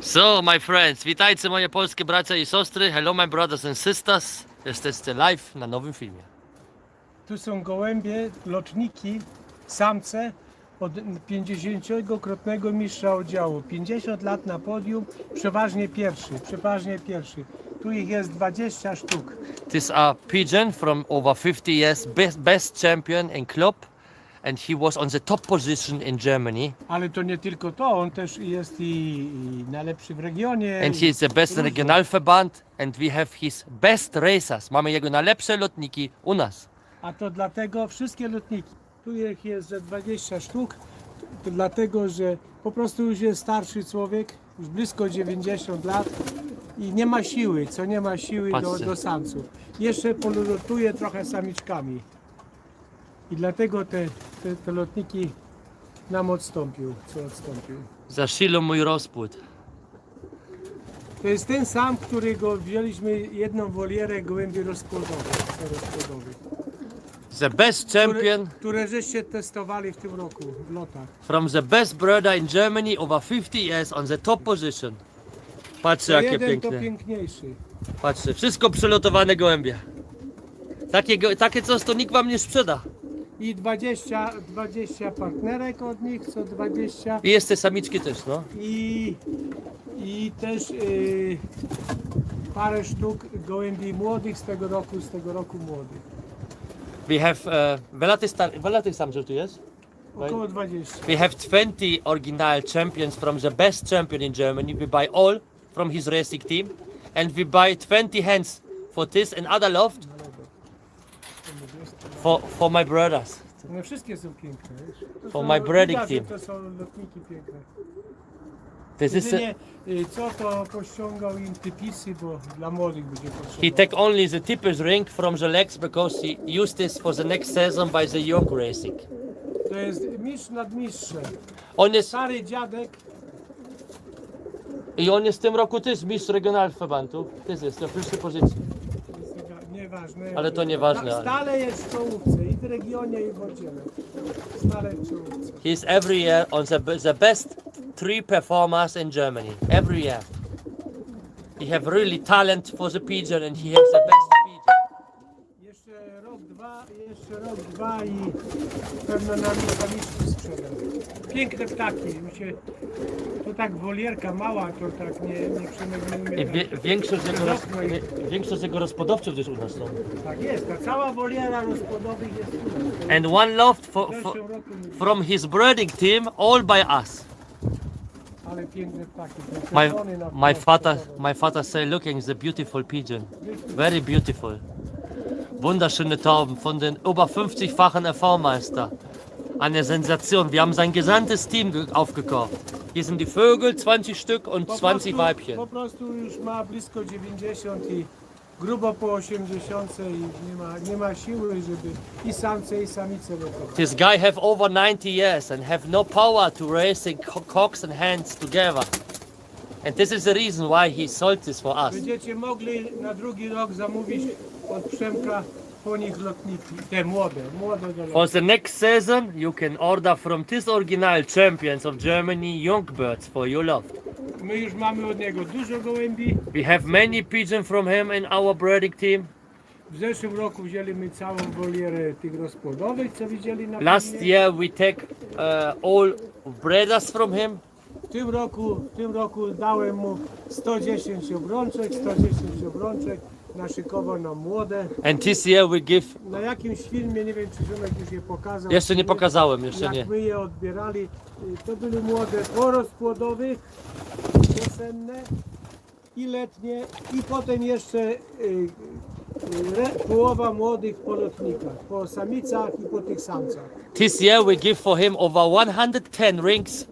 So, my friends, witajcie moje polskie bracia i siostry. Hello, my brothers and sisters. Jesteście live na nowym filmie. Tu są gołębie, lotniki, samce od 50-krotnego mistrza oddziału. 50 lat na podium, przeważnie pierwszy, przeważnie pierwszy. Tu ich jest 20 sztuk. This are pigeon from over 50 years, best, best champion in club, and he was on the top position in Germany. Ale to nie tylko to, on też jest i, i najlepszy w regionie. And he is the best Różne. Regionalverband, and we have his best racers. Mamy jego najlepsze lotniki u nas. A to dlatego wszystkie lotniki, tu ich jest ze 20 sztuk, to dlatego, że po prostu już jest starszy człowiek, już blisko 90 lat i nie ma siły, co nie ma siły do, Patrzcie. do samców. Jeszcze polotuje trochę samiczkami. I dlatego te, te, te lotniki nam odstąpił, co odstąpił. Zasilą mój rozpód. To jest ten sam, którego wzięliśmy jedną wolierę gołębi rozpłodowych, co rozpłodowych. The best champion Które, które żeście testowali w tym roku w lotach. from the best brother in Germany, over 50 years on the top position. Patrzcie, To jakie jeden to piękne. piękniejszy. Patrzcie, wszystko przelotowane gołębie. Takie, go- takie coś to nikt wam nie sprzeda. I 20, 20 partnerek od nich, co 20 I jest te samiczki też, no. i, i też y, parę sztuk gołębi młodych z tego roku, z tego roku młodych. We have, uh, wiele tych, star- wiele tych samców tu jest? Około 20. We have 20 original champions from the best champion in Germany. We buy all from his racing team. And we buy 20 hens for this and other loft for, for my brothers. No wszystkie są piękne. wiesz. To For są- my że team. To są lotniki piękne. This is Jedynie y, co to pościągał im typisy, bo dla młodych będzie He potrzebne. take only the tippers ring from the legs because he used this for the next season by the young racing. To jest mistrz nad mistrzem. On jest, Stary dziadek I on jest w tym roku też mistrz regionalverbandu. Też jest na pierwszej pozycji. Nieważne. Ale to nieważne, Ta- ale- Stale jest w czołówce i w regionie i w oddziale. Stale w czołówce. He is every year on the, the best three performers in Germany. Every year. He have really talent for the pigeon and he has the best pigeon. Jeszcze rok, dwa, jeszcze rok, dwa i pewno nam samiczki sprzeda. Piękne ptaki. Mi się, to tak wolierka mała, to tak nie, nie. I wie, większość, jego roz, wie, większość jego rozpodowców też u nas są. Tak jest, ta cała woliera rozpłodowych jest u nas. And one loft W for, for, roku from his breeding team, all by us. ale piękne ptaki. ten My, czerwony na my wprost father, my father say, looking the beautiful pigeon. Very beautiful. Wunderschöne Tauben von den über 50-fachen RV-Meister. Eine Sensation. Wir haben sein gesamtes Team ge- aufgekauft. Hier sind die Vögel, 20 Stück und Po 20 prostu- Weibchen. Po prostu już ma blisko 90 i grubo po 80 i nie ma, nie ma siły, żeby i samce i samice lotować. This guy have over 90 years and have no power to raising co- cocks and hens together. And this is the reason why he sold this for us. Będziecie mogli na drugi rok zamówić od Przemka po nich lotniki, te młode, młode do For the next season, you can order from this original champions of Germany young birds for your loft. My już mamy od niego dużo gołębi. We have many pigeon from him in our breeding team. W zeszłym roku wzięliśmy całą wolierę tych rozpłodowych, co widzieli na Last filmie. year we take uh, all breeders from him. W tym roku, w tym roku dałem mu 110 obrączek, 110 obrączek, naszykował nam młode. And this year we give... Na jakimś filmie, nie wiem czy Szymek już je pokazał. Jeszcze nie pokazałem, jeszcze Jak nie. my je odbierali, y, to były młode po rozpłodowych, wiosenne i letnie i potem jeszcze y, y, połowa młodych po lotnikach, po samicach i po tych samcach. This year we give for him over 110 rings.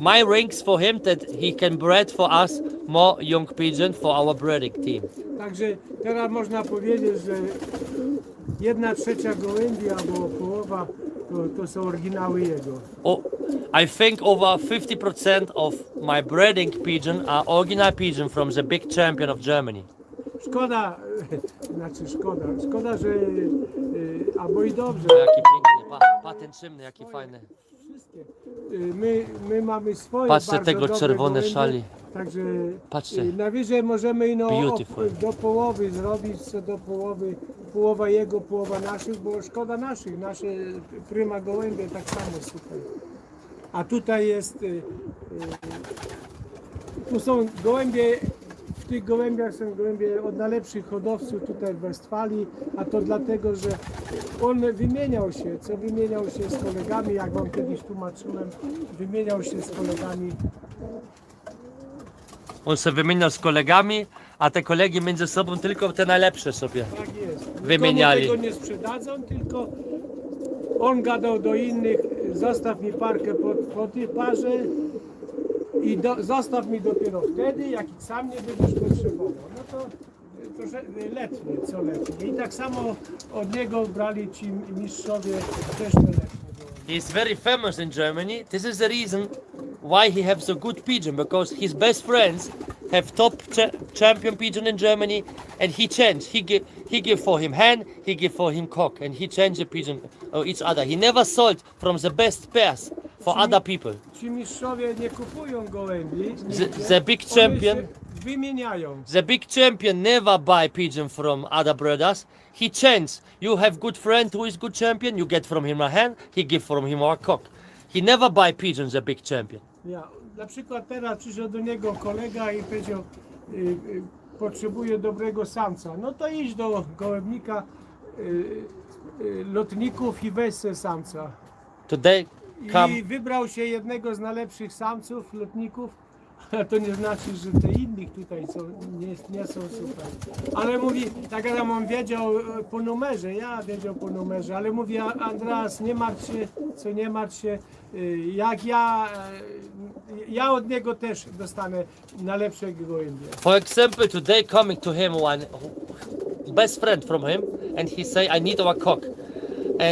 My rings for him that he can breed for us more young pigeon for our breeding team. Także teraz można powiedzieć, że jedna trzecia gołębi albo połowa to, to są oryginały jego. Oh, I think over 50% of my breeding pigeon are original pigeon from the big champion of Germany. Szkoda, znaczy szkoda, szkoda, że y, albo i dobrze. Jaki piękny, pa, patent szymny, jaki fajny. Y, my, my mamy swoje Patrzcie bardzo tego dobre czerwone gołębie, szali. Także Patrzcie. y, najwyżej możemy ino Beautiful. do połowy zrobić, co do połowy, połowa jego, połowa naszych, bo szkoda naszych, nasze pryma gołębie tak samo super. A tutaj jest, y, y, tu są gołębie, tych gołębiach są gołębie od najlepszych hodowców tutaj w Westfalii, a to dlatego, że on wymieniał się, co wymieniał się z kolegami, jak wam kiedyś tłumaczyłem, wymieniał się z kolegami On się wymieniał z kolegami, a te kolegi między sobą tylko te najlepsze sobie. Tak jest. Wymieniali. Tego nie sprzedadzą, tylko on gadał do innych, zostaw mi parkę po, po tej parze i do, zostaw mi dopiero wtedy, jak sam nie będziesz potrzebował. No to, letnie, co letnie. I tak samo od niego brali ci mistrzowie też te letnie. He is very famous in Germany. This is the reason why he have so good pigeon because his best friends have top cha- champion pigeon in Germany, and he changed. He give he give for him hen, he give for him cock, and he changed the pigeon or each other. He never sold from the best pairs for other people. Ci mistrzowie nie kupują gołębi, The, nigdzie. the big champion, się wymieniają. the big champion never buy pigeon from other brothers. He changed. You have good friend who is good champion. You get from him a hen. He give from him a cock. He never buy pigeon. The big champion. Ja, na przykład teraz przyszedł do niego kolega i powiedział, y, y, potrzebuję dobrego samca. No to idź do gołębnika y, y, lotników i weź se samca. Today come I wybrał się jednego z najlepszych samców lotników. To nie znaczy, że te innych tutaj są, nie, nie są super. Ale mówi, tak jak on wiedział e, po numerze, ja wiedział po numerze, ale mówi "A- Andreas, nie martw się, co nie martw się, y, jak ja, e, ja od niego też dostanę najlepsze gołębie. For example, today coming to him one best friend from him, and he say, "I need our cock,"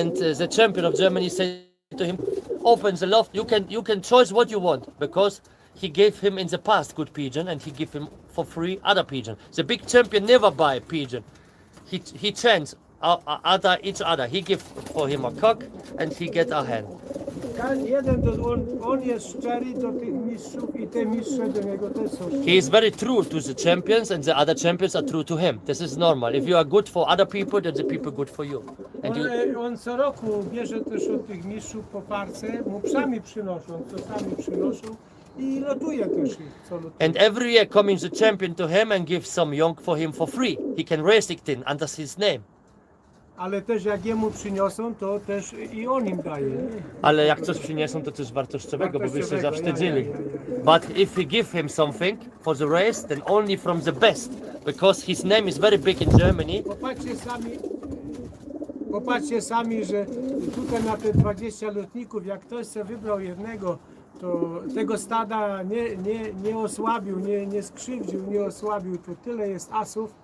and uh, the champion of Germany say to him, "Open the loft. You can you can choose what you want because he gave him in the past good pigeon, and he give him for free other pigeon. The big champion never buy pigeon. He he changed uh, uh, other each other. He give for him a cock, and he get a hen. Jeden to on, on jest szczery do tych mistrzów i te mistrze do niego też są szczere. He is very true to the champions, and the other champions are true to him. This is normal. If you are good for other people, then the people good for you. And On, you, e, on co roku bierze też od tych mistrzów po parce, mu psami przynoszą, co sami przynoszą i lotuje też ich, co lotuje. and every year coming the champion to him and give some young for him for free. He can raise it in under his name. Ale też jak jemu przyniosą, to też i on im daje. Ale jak coś przyniosą, to coś wartościowego, bo by się Wartościowego, zawstydzili. ja, But if we give him something for the race, then only from the best, because his name is very big in Germany. Popatrzcie sami, popatrzcie sami, że tutaj na te 20 lotników, jak ktoś sobie wybrał jednego, to tego stada nie, nie, nie osłabił, nie, nie skrzywdził, nie osłabił. To tyle jest asów.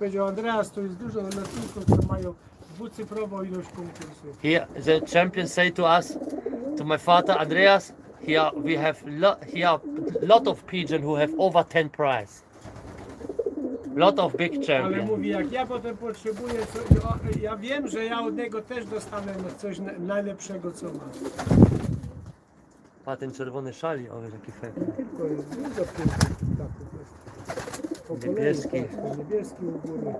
Powiedział Andreas, to jest dużo lotników, co mają dwucyfrową ilość konkursów. Here, the champion say to us, to my father Andreas, here we have lo- here lot of pigeon who have over 10 prize. Lot of big Ale champion. mówi, jak ja potem potrzebuję, co, o, ja wiem, że ja od niego też dostanę coś na- najlepszego, co ma. A ten czerwony szali, o jaki fajny. Tylko jest dużo pięknych Po kolei, Niebieski. patrzcie, niebieski u góry.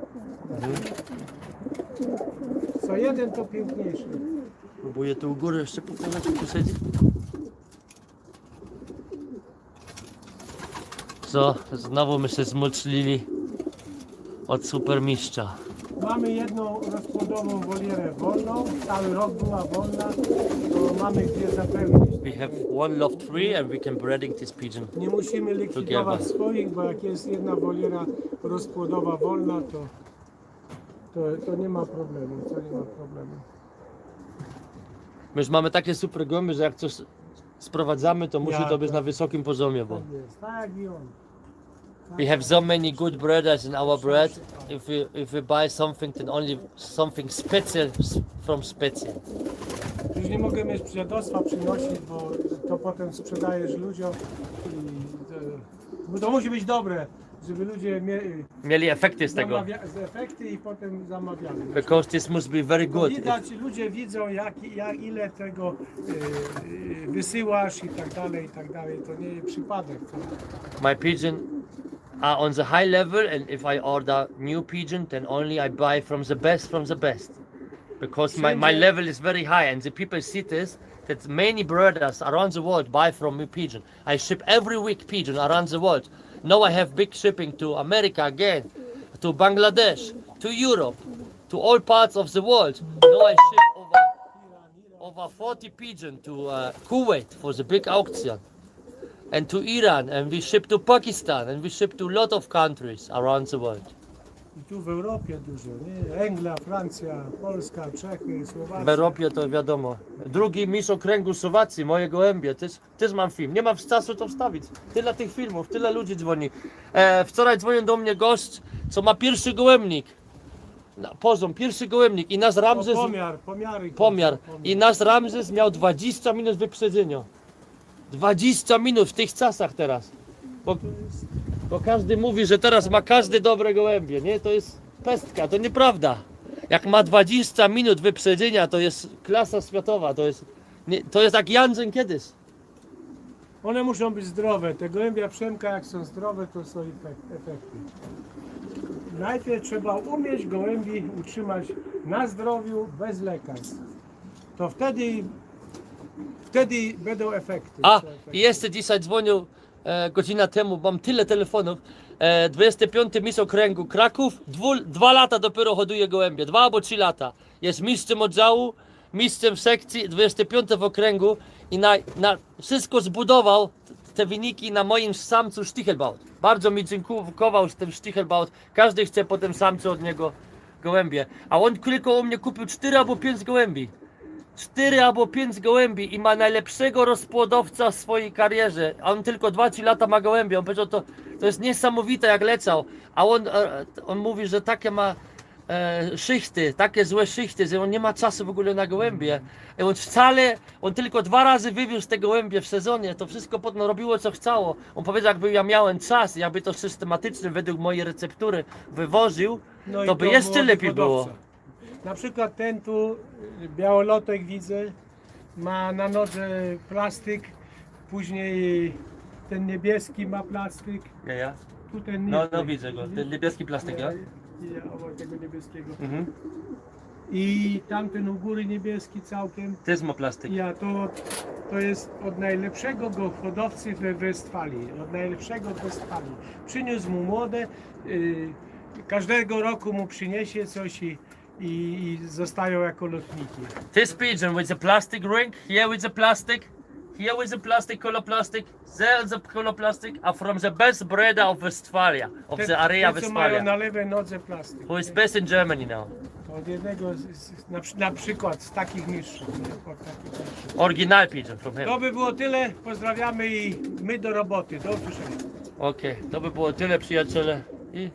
Co jeden to piękniejszy. Próbuję tu u góry jeszcze pokazać, tu siedzi. Co? Znowu my się zmoczlili od supermistrza. Mamy jedną rozpłodową wolierę wolną, cały rok była wolna, to mamy gdzie zapełnić. We have one loft free and we can breeding this pigeon. Nie musimy likwidować Together. swoich, bo jak jest jedna woliera rozpłodowa wolna, to, to, to nie ma problemu, to nie ma problemu. My już mamy takie super gołębie, że jak coś sprowadzamy, to musi Ja, to być tak. na wysokim poziomie, bo Tak jest, tak i on. we have so many good breeders in our breed. If we if we buy something, then only something special s- from special. Już nie mogę mieć dziadostwa przynosić, bo to potem sprzedajesz ludziom i to, bo to musi być dobre, żeby ludzie mieli Mieli efekty z tego. z efekty i potem zamawiali. Because this must be very good. Widać, ludzie widzą jak, jak ile tego y, wysyłasz i tak dalej, i tak dalej. To nie jest przypadek. My pigeon are on the high level and if I order new pigeon then only I buy from the best from the best. Because my, my level is very high and the people see this that many brothers around the world buy from me pigeon. I ship every week pigeon around the world. Now I have big shipping to America again, to Bangladesh, to Europe, to all parts of the world. Now I ship over over 40 pigeon to uh, Kuwait for the big auction and to Iran and we ship to Pakistan and we ship to a lot of countries around the world. I tu w Europie dużo, nie? Anglia, Francja, Polska, Czechy, Słowacja. W Europie to wiadomo. Drugi mistrz okręgu Słowacji, moje gołębie. Też, też mam film. Nie mam czasu to wstawić. Tyle tych filmów, tyle ludzi dzwoni. E, wczoraj dzwonił do mnie gość, co ma pierwszy gołębnik. Na, poziom, pierwszy gołębnik i nasz O, Ramzes... pomiar, pomiary. pomiar. I nasz Ramzes miał 20 minut wyprzedzenia. 20 minut w tych czasach teraz. Bo, bo każdy mówi, że teraz ma każdy dobre gołębie. Nie, to jest pestka, to nieprawda. Jak ma 20 minut wyprzedzenia, to jest klasa światowa. To jest, nie, to jest jak Jansen kiedyś. One muszą być zdrowe. Te gołębia Przemka jak są zdrowe, to są efek- efekty. Najpierw trzeba umieć gołębi utrzymać na zdrowiu bez lekarstw. To wtedy, wtedy będą efekty. A, Te efekty. i jeszcze dzisiaj dzwonił e, godzina temu, mam tyle telefonów. E, 25 mistrz okręgu Kraków, dwu, dwa lata dopiero hoduje gołębie, dwa albo trzy lata. Jest mistrzem oddziału, mistrzem sekcji, 25 w okręgu i na, na wszystko zbudował te wyniki na moim samcu Stichelbaut. Bardzo mi dziękował z tym Stichelbaut. Każdy chce potem samcu od niego gołębie. A on tylko u mnie kupił 4 albo 5 gołębi. 4 albo 5 gołębi i ma najlepszego rozpłodowca w swojej karierze. A on tylko 2-3 lata ma gołębie. On powiedział, to, to jest niesamowite jak lecał. A on, e, on mówi, że takie ma e, szychty, takie złe szychty, że on nie ma czasu w ogóle na gołębie. I on wcale, on tylko dwa razy wywiózł te gołębie w sezonie. To wszystko potem robiło co chciało. On powiedział, jakby ja miałem czas, jakby to systematycznie według mojej receptury wywoził, No to by jeszcze lepiej było. Na przykład ten tu, białolotek widzę, ma na nodze plastyk, później ten niebieski ma plastyk, Ja, ja. tu ten No, no widzę go. Ten niebieski plastyk, ja? Ja, ja obok tego niebieskiego. Mhm. I tamten u góry niebieski całkiem. Też ma plastik. Ja to, to jest od najlepszego go hodowcy we Westfalii. Od najlepszego w Westfalii. Przyniósł mu młode. y, każdego roku mu przyniesie coś i, i, i zostają jako lotniki. This pigeon with the plastic ring, here with the plastic, here with the plastic color plastic, there the color plastic are from the best breeder of Westphalia, of Te, the area te, co mają Westphalia, na lewej nodze plastik. who is best in Germany now. Od jednego, z, z, na, przy- na przykład z takich mistrzów. nie? Od takich mistrzów. Original pigeon from him. To by było tyle. Pozdrawiamy i my do roboty. Do usłyszenia. Okej, to by było tyle przyjaciele i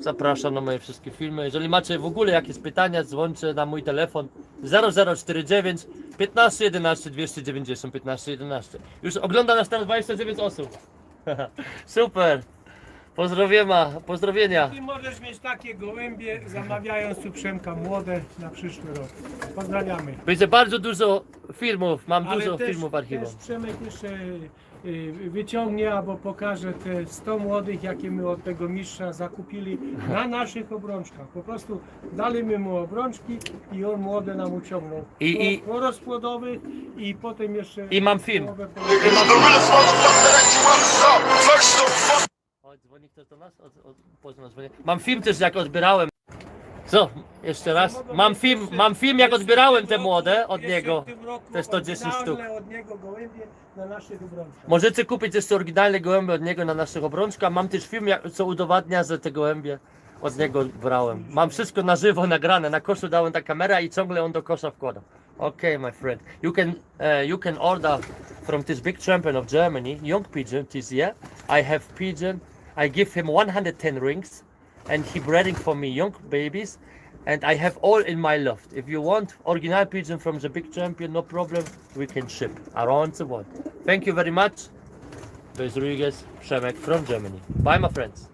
zapraszam na moje wszystkie filmy. Jeżeli macie w ogóle jakieś pytania, dzwońcie na mój telefon 0049 15 11 290 15 11. Już ogląda nas tam 29 osób. Super. Pozdrowienia, pozdrowienia. Ty możesz mieć takie gołębie, zamawiając tu Przemka młode na przyszły rok. Pozdrawiamy. Będzie bardzo dużo filmów, mam Ale dużo też, filmów w archiwum. też Przemek jeszcze wyciągnie albo pokaże te 100 młodych, jakie my od tego mistrza zakupili na naszych obrączkach. Po prostu daliśmy mu obrączki i on młode nam uciągnął. I- i- Po, rozpłodowych i potem jeszcze... I mam film. O, dzwoni ktoś do nas? Od, od, poznał dzwonię. Mam film też jak odbierałem. Co? Jeszcze raz? Mam film, mam film jak odbierałem te młode od niego. Te 110 sztuk. oddalne od niego gołębie na naszych obrączkach. Możecie kupić jeszcze oryginalne gołębie od niego na naszych obrączkach. Mam też film, jak, co udowadnia, że te gołębie od niego brałem. Mam wszystko na żywo nagrane. Na koszu dałem ta kamera i ciągle on do kosza wkłada. Okay, my friend. You can uh, you can order from this big champion of Germany, young pigeon this year. I have pigeon. I give him 110 rings, and he breeding for me young babies. And I have all in my loft. If you want original pigeon from the big champion, no problem. We can ship around the world. Thank you very much. To jest Rodriguez Przemek from Germany. Bye my friends.